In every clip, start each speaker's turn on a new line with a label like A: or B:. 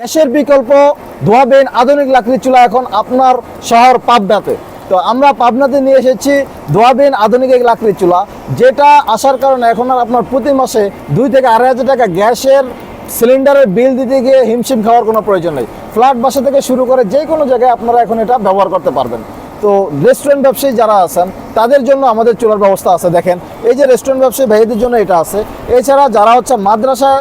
A: গ্যাসের বিকল্প ধোয়াবেন আধুনিক লাকড়ি চুলা এখন আপনার শহর পাবনাতে। তো আমরা পাবনাতে নিয়ে এসেছি ধোয়াবেন আধুনিক এক লাকড়ি চুলা, যেটা আসার কারণে এখন আর আপনার প্রতি মাসে দুই থেকে আড়াই হাজার টাকা গ্যাসের সিলিন্ডারের বিল দিতে গিয়ে হিমশিম খাওয়ার কোনো প্রয়োজন নেই। ফ্ল্যাট বাসা থেকে শুরু করে যে কোনো জায়গায় আপনারা এখন এটা ব্যবহার করতে পারবেন। তো রেস্টুরেন্ট ব্যবসায়ী যারা আছেন, তাদের জন্য আমাদের চুলার ব্যবস্থা আছে। দেখেন, এই যে রেস্টুরেন্ট ব্যবসায়ী ভাইদের জন্য এটা আছে। এছাড়া যারা হচ্ছে মাদ্রাসায়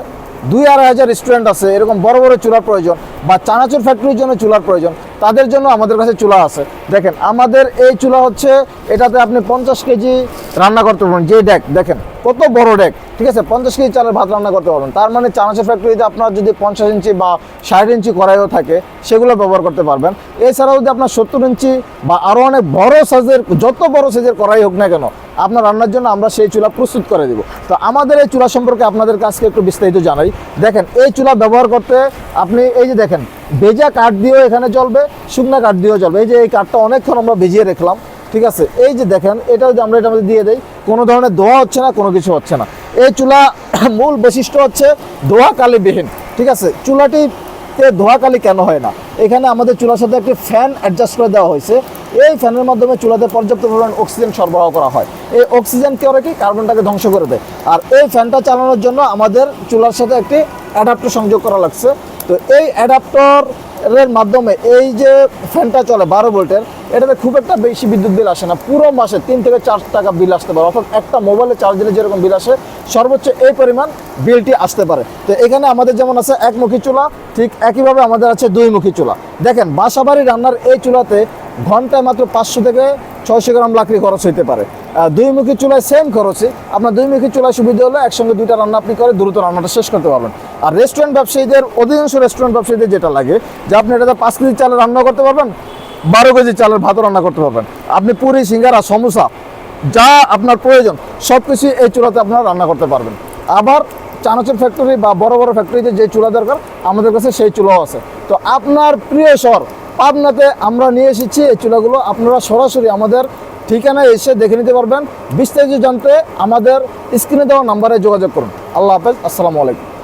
A: দুই আড়াই হাজার স্টুডেন্ট আছে এরকম বড় বড় চুলার প্রয়োজন। বা চানাচুর ফ্যাক্টরির জন্য চুলার প্রয়োজন, তাদের জন্য আমাদের কাছে চুলা আছে। দেখেন, আমাদের এই চুলা হচ্ছে, এটাতে আপনি পঞ্চাশ কেজি রান্না করতে পারবেন। যে ডেক দেখেন, কত বড় ডেক ঠিক আছে? পঞ্চাশ কেজি চালের ভাত রান্না করতে পারবেন। তার মানে চানাচুর ফ্যাক্টরিতে আপনার যদি পঞ্চাশ ইঞ্চি বা ষাট ইঞ্চি কড়াইও থাকে, সেগুলো ব্যবহার করতে পারবেন। এছাড়াও যদি আপনার সত্তর ইঞ্চি বা আরও অনেক বড় সাইজের যত বড় সাইজের কড়াই হোক না কেন, আপনার রান্নার জন্য আমরা সেই চুলা প্রস্তুত করে দিব। তো আমাদের এই চুলা সম্পর্কে আপনাদের কাছকে একটু বিস্তারিত জানাই। দেখেন, এই চুলা ব্যবহার করতে আপনি, এই যে দেখেন ভেজা কাঠ দিয়েও এখানে চলবে, শুকনা কাঠ দিয়েও চলবে। এই যে এই কাঠটা অনেকক্ষণ আমরা ভেজিয়ে রাখলাম, ঠিক আছে? এই যে দেখেন, এটা যদি আমরা এটা দিয়ে দেই, কোনো ধরনের দোয়া হচ্ছে না, কোনো কিছু হচ্ছে না। এই চুলা মূল বৈশিষ্ট্য হচ্ছে ধোয়া কালিবিহীন ঠিক আছে? চুলাটিতে ধোয়া কালি কেন হয় না? এখানে আমাদের চুলার সাথে একটি ফ্যান অ্যাডজাস্ট করে দেওয়া হয়েছে। এই ফ্যানের মাধ্যমে চুলাতে পর্যাপ্ত পরিমাণ অক্সিজেন সরবরাহ করা হয়। এই অক্সিজেন কি করে কি? কার্বনটাকে ধ্বংস করে দেয়। আর এই ফ্যানটা চালানোর জন্য আমাদের চুলার সাথে একটি অ্যাডাপ্টার সংযোগ করা লাগছে। তো এই অ্যাডাপ্টারের মাধ্যমে এই যে ফ্যানটা চলে বারো ভোল্টের, এটাতে খুব একটা বেশি বিদ্যুৎ বিল আসে না। পুরো মাসে তিন থেকে চার টাকা বিল আসতে পারে। অর্থাৎ একটা মোবাইলে চার্জ দিলে যেরকম বিল আসে, সর্বোচ্চ এই পরিমাণ বিলটি আসতে পারে। তো এখানে আমাদের যেমন আছে একমুখী চুলা, ঠিক একইভাবে আমাদের আছে দুইমুখী চুলা। দেখেন, বাসাবাড়ি রান্নার এই চুলাতে ঘন্টায় মাত্র পাঁচশো থেকে ছয়শো গ্রাম লাকড়ি খরচ হইতে পারে। দুইমুখী চুলায় সেম খরচই। আপনার দুইমুখী চুলায় সুবিধা হলে একসঙ্গে দুইটা রান্না আপনি করে দ্রুত রান্নাটা শেষ করতে পারবেন। আর রেস্টুরেন্ট ব্যবসায়ীদের, অধিকাংশ রেস্টুরেন্ট ব্যবসায়ীদের যেটা লাগে, যে আপনি এটাতে পাঁচ কেজি চালের রান্না করতে পারবেন, বারো কেজি চালের ভাতও রান্না করতে পারবেন। আপনি পুরি, সিঙ্গারা, সমোসা, যা আপনার প্রয়োজন সব কিছু এই চুলাতে আপনারা রান্না করতে পারবেন। আবার চানাচুর ফ্যাক্টরি বা বড় বড় ফ্যাক্টরিতে যে চুলা দরকার, আমাদের কাছে সেই চুলাও আছে। তো আপনার প্রিয় শহর পাবনাতে আমরা নিয়ে এসেছি এই চুলাগুলো। আপনারা সরাসরি আমাদের ঠিকানায় এসে দেখে নিতে পারবেন। বিস্তারিত জানতে আমাদের স্ক্রিনে দেওয়া নাম্বারে যোগাযোগ করুন। আল্লাহ হাফেজ, আসসালামু আলাইকুম।